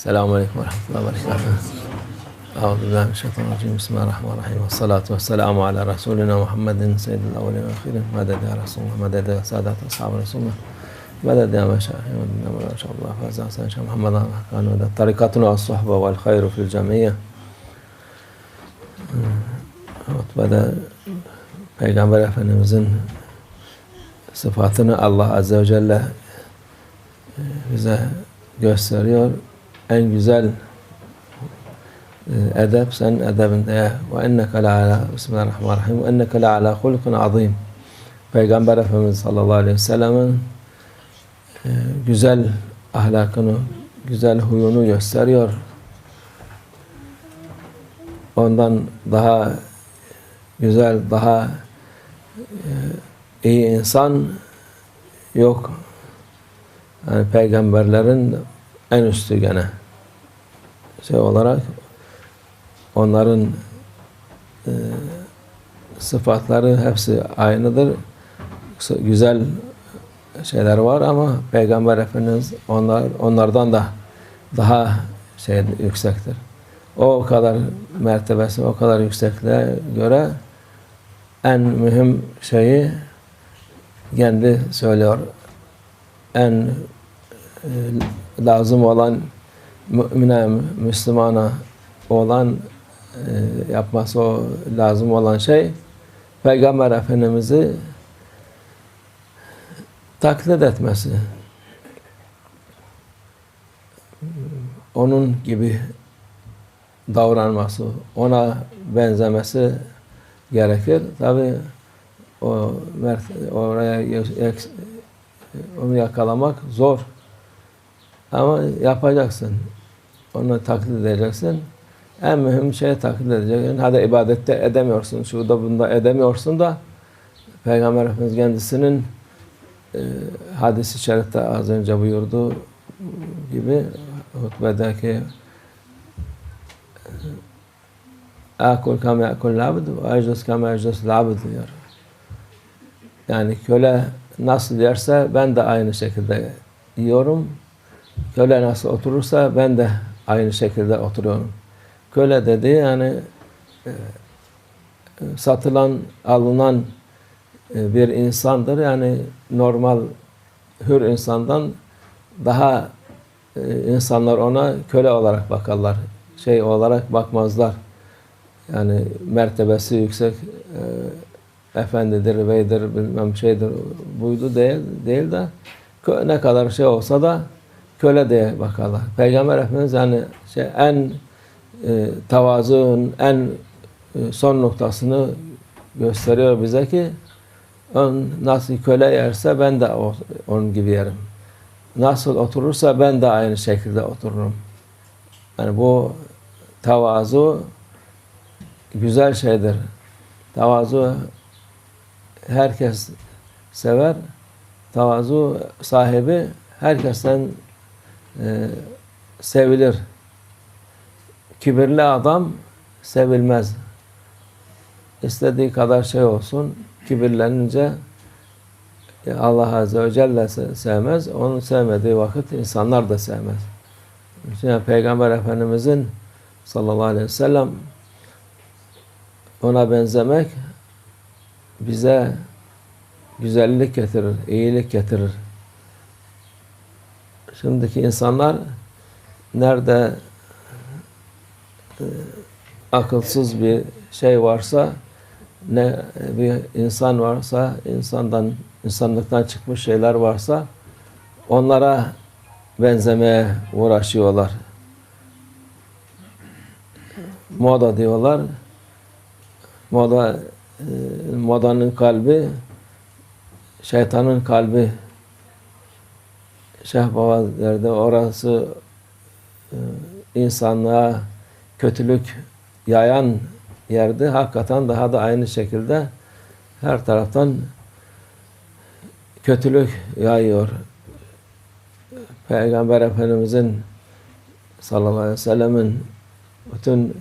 السلام عليكم ورحمة الله وبركاته. أعوذ بالله من الشيطان الرجيم. بسم الله الرحمن الرحيم. والصلاة والسلام على رسولنا محمد سيد الأولين والآخرين. مدد يا رسول الله مدد يا سادة أصحاب رسول الله. مدد يا مشايخ ما شاء الله. فاز حسن شيخ محمد. كانوا طريقتنا والصحبة والخير في الجميع. Hutbede Peygamber Efendimizin sıfatını Allah Azze ve Celle bize gösteriyor. En güzel e, edep senin edebinde. Ve enneke la ala Bismillahirrahmanirrahim. Ve enneke la ala hulkun azim. Peygamber Efendimiz sallallahu aleyhi ve sellem'in e, güzel ahlakını, güzel huyunu gösteriyor. Ondan daha güzel, daha e, iyi insan yok. Yani peygamberlerin en üstü gene. Şey olarak onların e, sıfatları hepsi aynıdır. Güzel şeyler var ama Peygamber Efendimiz onlar onlardan da daha şey yüksektir. O kadar mertebesi o kadar yüksekliğe göre en mühim şeyi kendi söylüyor. En e, lazım olan mümine, Müslümana olan e, yapması o lazım olan şey Peygamber Efendimiz'i taklit etmesi. Onun gibi davranması, ona benzemesi gerekir. Tabi o oraya onu yakalamak zor. Ama yapacaksın. Onu taklit edeceksin. En mühim şey taklit edeceksin. Hadi ibadette edemiyorsun. Şurada bunda edemiyorsun da Peygamber Efendimiz kendisinin e, hadis-i şerifte az önce buyurduğu gibi hutbedeki akul kama yakul abd ve eclis kama eclis abd diyor. Yani köle nasıl yerse ben de aynı şekilde yiyorum. Köle nasıl oturursa ben de aynı şekilde oturuyorum. Köle dediği yani e, satılan, alınan e, bir insandır. Yani normal hür insandan daha e, insanlar ona köle olarak bakarlar. Şey olarak bakmazlar. Yani mertebesi yüksek efendidir, beydir, bilmem şeydir, buydu değil, değil de ne kadar şey olsa da köle diye bakarlar. Peygamber Efendimiz yani şey, en e, tavazun en e, son noktasını gösteriyor bize ki on nasıl köle yerse ben de o, onun gibi yerim. Nasıl oturursa ben de aynı şekilde otururum. Yani bu tavazu güzel şeydir. Tavazu herkes sever. Tavazu sahibi herkesten e, sevilir. Kibirli adam sevilmez. İstediği kadar şey olsun, kibirlenince Allah Azze ve Celle sevmez. Onun sevmediği vakit insanlar da sevmez. Yani Peygamber Efendimizin sallallahu aleyhi ve sellem ona benzemek bize güzellik getirir, iyilik getirir. Şimdiki insanlar nerede e, akılsız bir şey varsa ne bir insan varsa insandan insanlıktan çıkmış şeyler varsa onlara benzemeye uğraşıyorlar. Moda diyorlar. Moda e, modanın kalbi şeytanın kalbi Şehbava derdi orası e, insanlığa kötülük yayan yerde hakikaten daha da aynı şekilde her taraftan kötülük yayıyor. Peygamber Efendimizin sallallahu aleyhi ve sellemin bütün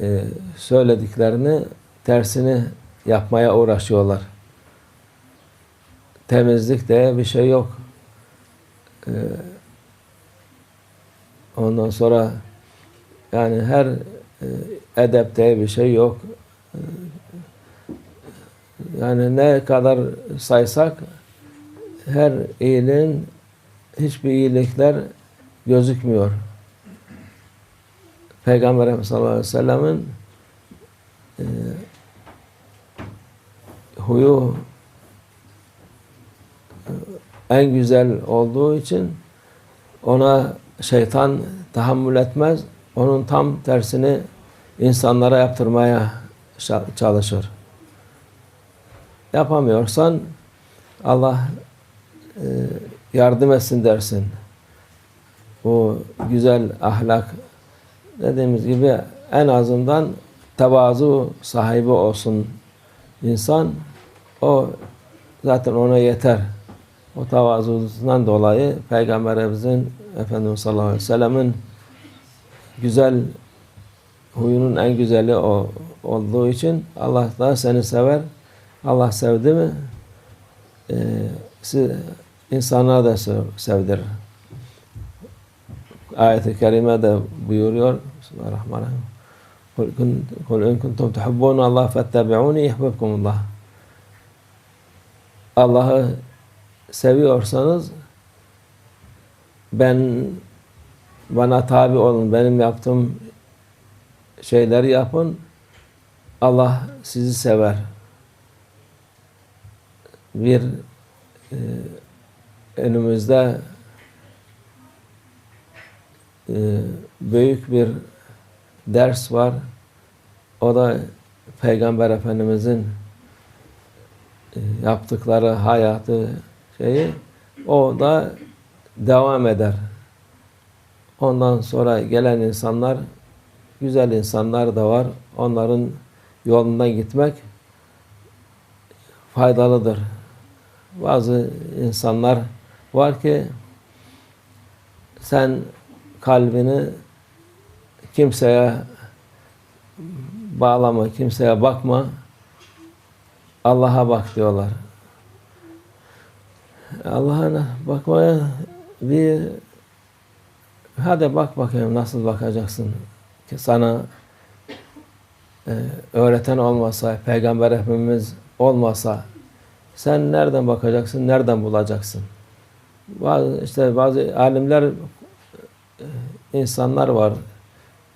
e, söylediklerini tersini yapmaya uğraşıyorlar. Temizlik diye bir şey yok. Ee, Ondan sonra yani her e, edepte bir şey yok. E, Yani ne kadar saysak her iyiliğin hiçbir iyilikler gözükmüyor. Peygamber sallallahu aleyhi ve sellem'in e, huyu en güzel olduğu için ona şeytan tahammül etmez. Onun tam tersini insanlara yaptırmaya çalışır. Yapamıyorsan Allah e, yardım etsin dersin. Bu güzel ahlak dediğimiz gibi en azından tevazu sahibi olsun insan. O zaten ona yeter. O tevazusundan dolayı Peygamberimizin Efendimiz sallallahu aleyhi ve sellemin güzel huyunun en güzeli o olduğu için Allah da seni sever. Allah sevdi mi e, insanlara da sev- sevdirir. Ayet-i Kerime de buyuruyor. Bismillahirrahmanirrahim. Kul in kuntum tuhibbun Allah fettebi'uni yuhibbukumullah. Allah'ı seviyorsanız ben bana tabi olun, benim yaptığım şeyleri yapın. Allah sizi sever. Bir e, önümüzde e, büyük bir ders var. O da Peygamber Efendimizin e, yaptıkları hayatı şeyi o da devam eder. Ondan sonra gelen insanlar güzel insanlar da var. Onların yolundan gitmek faydalıdır. Bazı insanlar var ki sen kalbini kimseye bağlama, kimseye bakma. Allah'a bak diyorlar. Allah'a bakmaya bir hadi bak bakayım nasıl bakacaksın ki sana e, öğreten olmasa, Peygamber Efendimiz olmasa sen nereden bakacaksın, nereden bulacaksın? Bazı, işte bazı alimler e, insanlar var.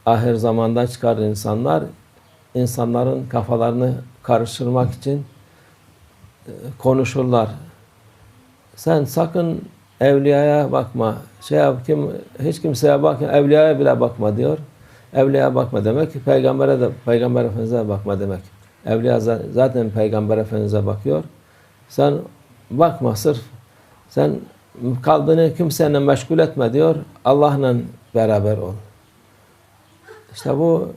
Ahir zamanda çıkar insanlar. insanların kafalarını karıştırmak için e, konuşurlar. Sen sakın evliyaya bakma. Şey yap, kim hiç kimseye bakma, evliyaya bile bakma diyor. Evliyaya bakma demek ki peygambere de peygamber efendimize bakma demek. Evliya za- zaten peygamber efendimize bakıyor. Sen bakma sırf sen kalbini kimseyle meşgul etme diyor. Allah'la beraber ol. İşte bu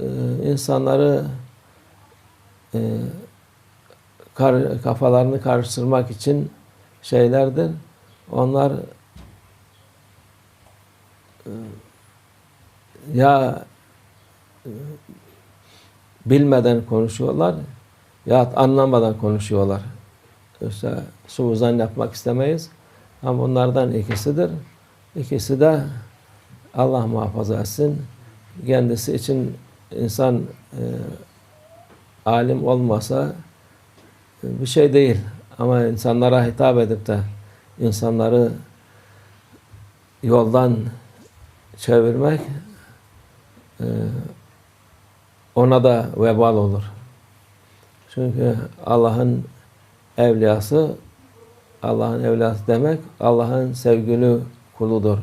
e, insanları e, kar- kafalarını karıştırmak için şeylerdir. Onlar e, ya e, bilmeden konuşuyorlar ya anlamadan konuşuyorlar. İşte suuzan yapmak istemeyiz. Ama bunlardan ikisidir. İkisi de Allah muhafaza etsin. Kendisi için insan e, alim olmasa e, bir şey değil. Ama insanlara hitap edip de insanları yoldan çevirmek e, ona da vebal olur. Çünkü Allah'ın evliyası Allah'ın evliyası demek Allah'ın sevgili kuludur.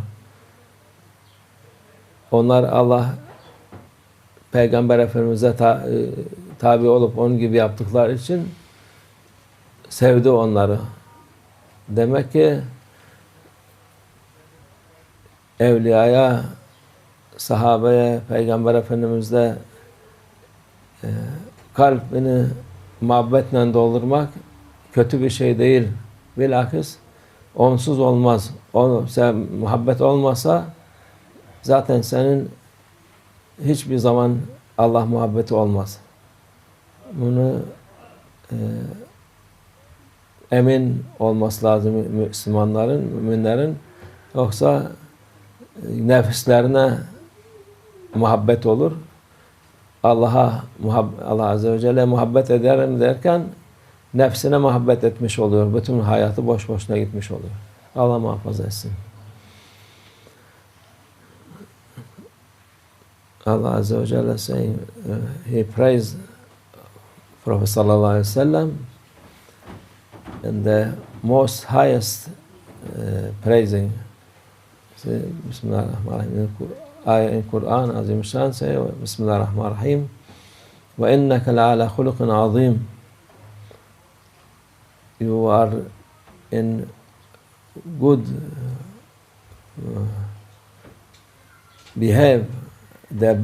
Onlar Allah Peygamber Efendimiz'e e, tabi olup onun gibi yaptıkları için sevdi onları. Demek ki evliyaya, sahabeye, Peygamber Efendimiz'de e, kalbini muhabbetle doldurmak kötü bir şey değil. Bilakis onsuz olmaz. O, sen, muhabbet olmasa zaten senin hiçbir zaman Allah muhabbeti olmaz. Bunu e, emin olması lazım Müslümanların, müminlerin. Yoksa nefislerine muhabbet olur. Allah'a Allah Azze ve Celle muhabbet ederim derken nefsine muhabbet etmiş oluyor. Bütün hayatı boş boşuna gitmiş oluyor. Allah muhafaza etsin. Allah Azze ve Celle saying, uh, He praised Prophet Sallallahu Alaihi Wasallam and the most highest uh, praising. Say, Bismillahirrahmanirrahim. Ayah in Quran, Azim Shan say, Bismillahirrahmanirrahim. وَإِنَّكَ لَعَلَى خُلُقٍ عَظِيمٍ You are in good uh, behave, the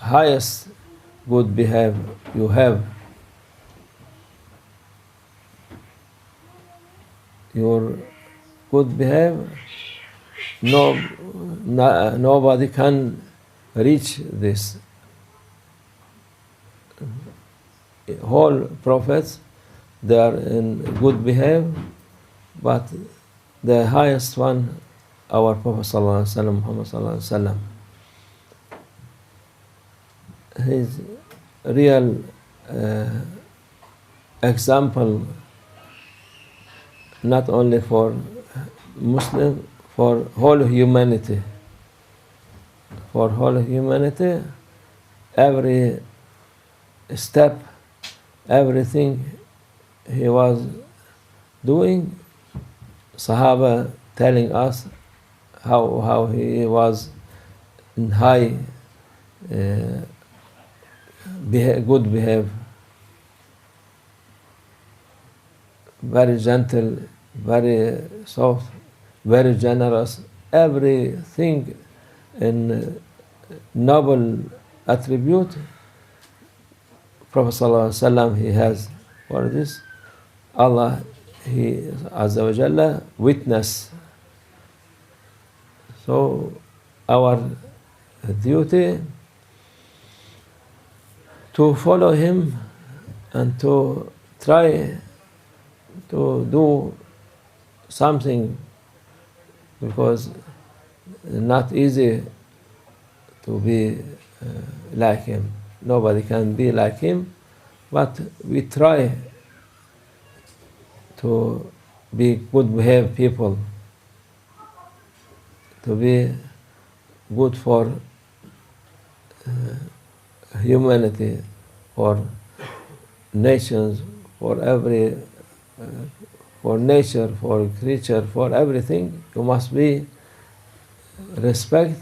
highest good behave you have. Your good behavior, no, no, nobody can reach this. Whole prophets, they are in good behavior, but the highest one, our Prophet sallallahu Muhammad his real uh, example, not only for Muslim, for whole humanity. For whole humanity, every step, everything he was doing, Sahaba telling us how how he was in high uh, beha- good behave, very gentle, very soft, very generous, everything in uh, noble attribute. Prophet Wasallam, he has is this? Allah, he Azza wa Jalla witness. So our duty to follow him and to try to do something because not easy to be uh, like him. Nobody can be like him, but we try to be good behaved people, to be good for uh, humanity, for nations, for every, uh, for nature, for creature, for everything. You must be respect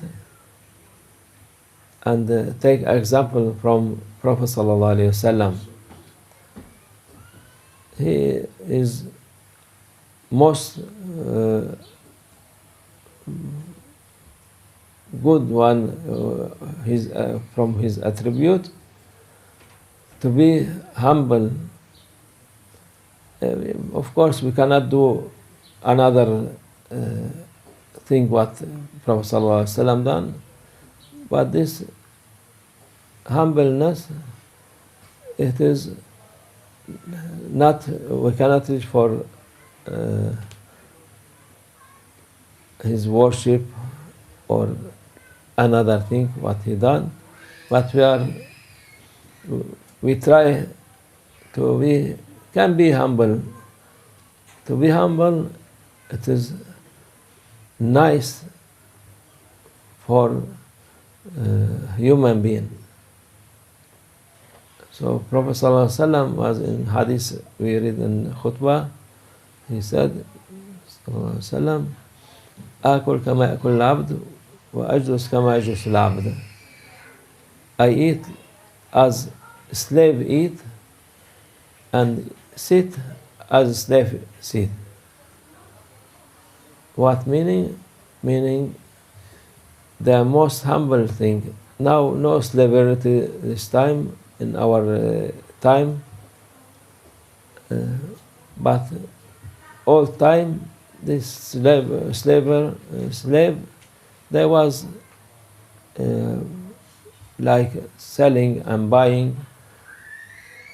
and uh, take example from Prophet sallallahu wasallam. He is most uh, good one uh, his, uh, from his attribute to be humble. Uh, of course, we cannot do another uh, thing what Prophet wasallam done, but this humbleness, it is not we cannot reach for uh, his worship or another thing what he done, but we are we try to be can be humble. To be humble, it is nice for uh, human being. So Prophet ﷺ was in hadith we read in khutbah. He said, ﷺ, آكل كما يأكل العبد وأجلس كما يجلس العبد. I eat as slave eat and sit as slave sit. What meaning? Meaning the most humble thing. Now no slavery this time in our uh, time, uh, but all time this slave, slaver, uh, slave, there was uh, like selling and buying,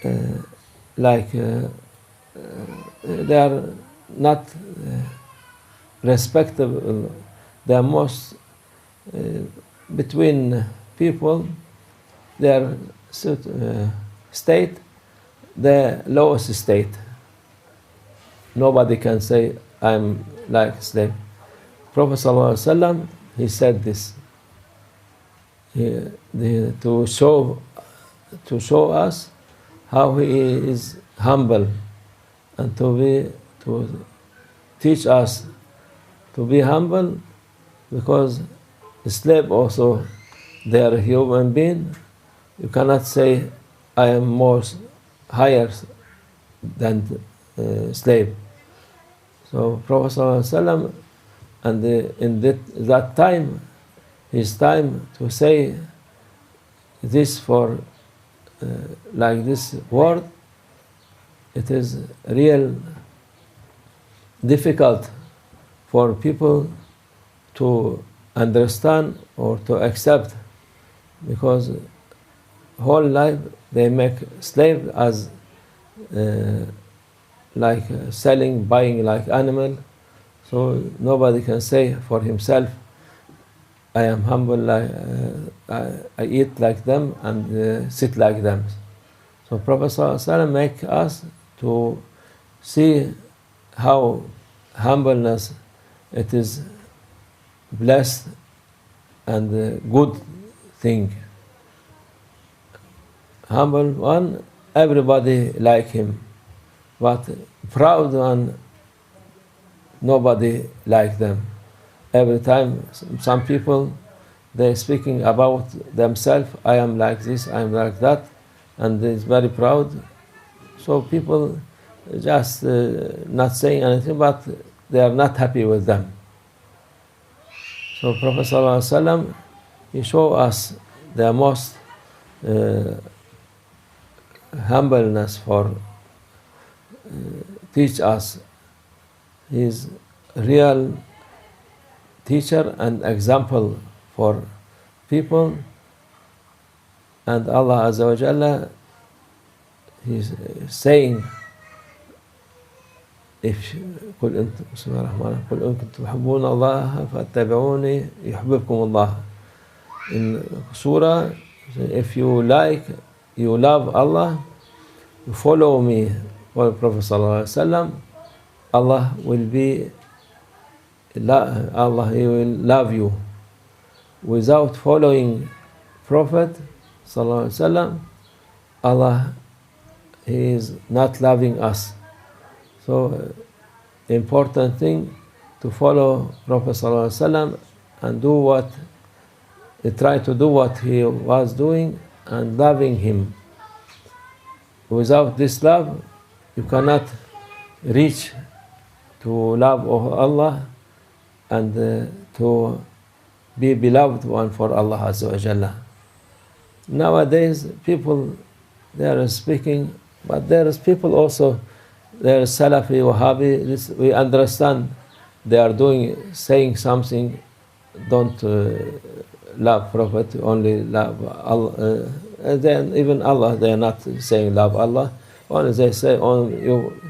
uh, like uh, they are not respectable. They are most uh, between people, their uh, state, the lowest state. Nobody can say, I'm like slave. Prophet ﷺ, he said this he, the, to show to show us how he is humble and to be to teach us to be humble because slave also they are human being. You cannot say i am more higher than uh, slave. So prophet ﷺ and the, in that, that time his time to say this for uh, like this word it is real difficult for people to understand or to accept because whole life they make slave as uh, like selling buying like animal. So nobody can say for himself I am humble, like, uh, I, I eat like them and uh, sit like them. So Prophet ﷺ make us to see how humbleness it is blessed and good thing. Humble one, everybody like him, but proud one, nobody like them every time some people they're speaking about themselves i am like this i am like that and is very proud. So people just uh, not saying anything but they are not happy with them. So prophet ﷺ, he show us the most uh, humbleness for uh, teach us his real teacher and example for people. And Allah Azza wa Jalla, He's saying, if قل أنتم بسم الله الرحمن الرحيم قل ان كنتم تحبون الله فاتبعوني يحببكم الله in surah if you like you love Allah you follow me follow Prophet sallallahu alaihi wasallam Allah will be Allah He will love you. Without following Prophet وسلم, Allah He is not loving us. So uh, important thing to follow Prophet وسلم, and do what try to do what he was doing and loving him. Without this love, you cannot reach to love of Allah and to be beloved one for Allah Azza wa Jalla. Nowadays, people they are speaking, but there is people also, there is Salafi, Wahhabi, we understand they are doing, saying something, don't uh, love Prophet, only love Allah. Uh, and then even Allah, they are not saying love Allah. Only they say, oh, you,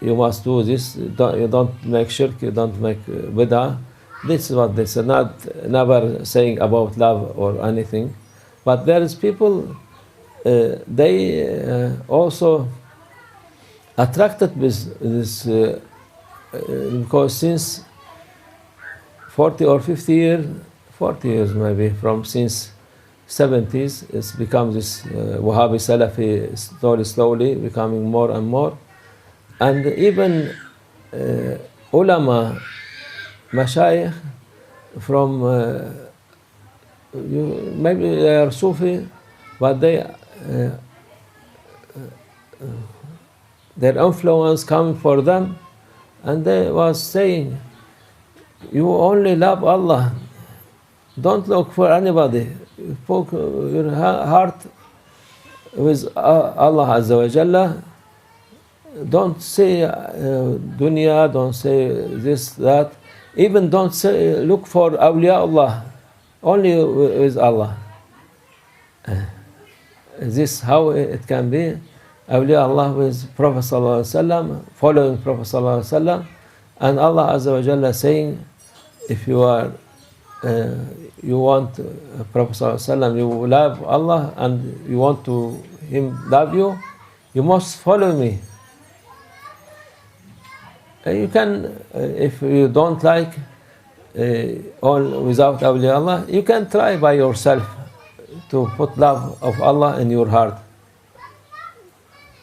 you must do this. Don't, you don't make shirk. You don't make uh, bid'ah. This is what they say. Not never saying about love or anything, but there is people. Uh, they uh, also attracted with this uh, uh, because since 40 or 50 years, 40 years maybe from since 70s, it's become this uh, Wahhabi Salafi slowly, slowly becoming more and more and even uh, ulama, mashayikh from uh, you, maybe they are Sufi, but they uh, their influence coming for them, and they was saying, "You only love Allah. Don't look for anybody. Put your heart with Allah Azza wa Jalla." don't say uh, dunya, don't say this, that. Even don't say, look for awliya Allah, only with Allah. Uh, this how it can be. Awliya Allah with Prophet Sallallahu following Prophet Sallallahu and Allah Azza wa Jalla saying, if you are, uh, you want uh, Prophet Sallallahu you love Allah and you want to Him love you, you must follow me. Uh, You can, uh, if you don't like uh, all without awliya Allah, you can try by yourself to put love of Allah in your heart.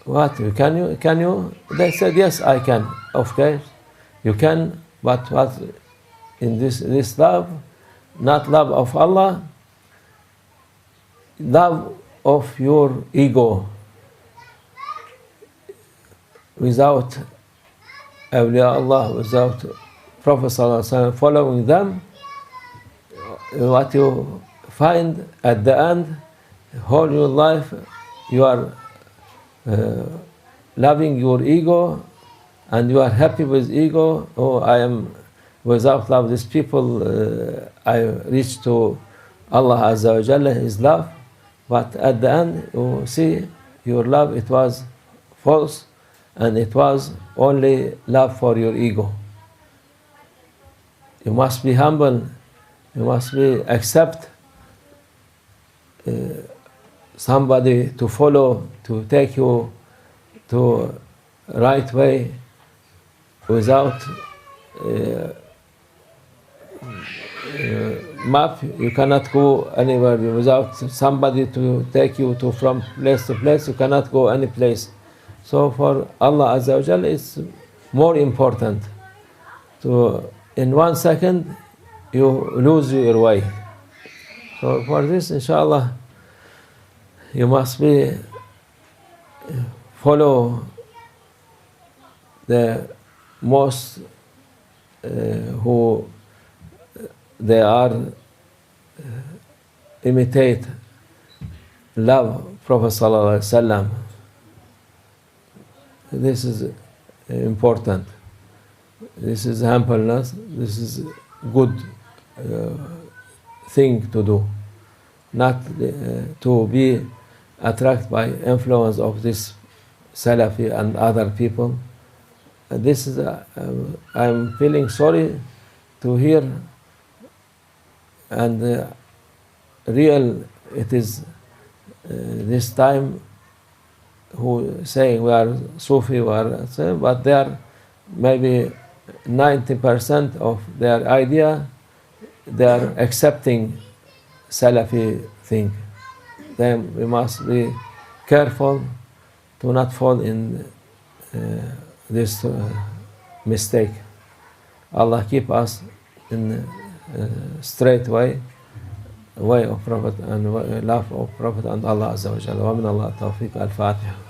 What? Can you? Can you? They said, yes, I can. Of course, you can. But what? In this this love, not love of Allah, love of your ego. Without awliya Allah, without Prophet following them, what you find at the end, whole your life, you are uh, loving your ego and you are happy with ego. Oh, I am without love. These people, uh, I reach to Allah Azza wa Jalla, His love. But at the end, you see, your love, it was false and it was only love for your ego. You must be humble. You must be accept uh, somebody to follow, to take you to right way without uh, uh, map. You cannot go anywhere without somebody to take you to from place to place. You cannot go any place. So for Allah Azza wa it's more important to in one second you lose your way. So for this, inshallah, you must be follow the most uh, who they are uh, imitate love Prophet sallallahu alaihi wasallam. This is important. This is humbleness. This is good uh, thing to do, not uh, to be attracted by influence of this Salafi and other people. This is um, I'm feeling sorry to hear and uh, real it is uh, this time who saying we are Sufi, we are, but they are maybe 90% of their idea, they are accepting Salafi thing. Then we must be careful to not fall in uh, this uh, mistake. Allah keep us in uh, straight way, way of Prophet and love of Prophet and Allah Azza wa Jalla. Wa min Allah tawfiq al-Fatiha.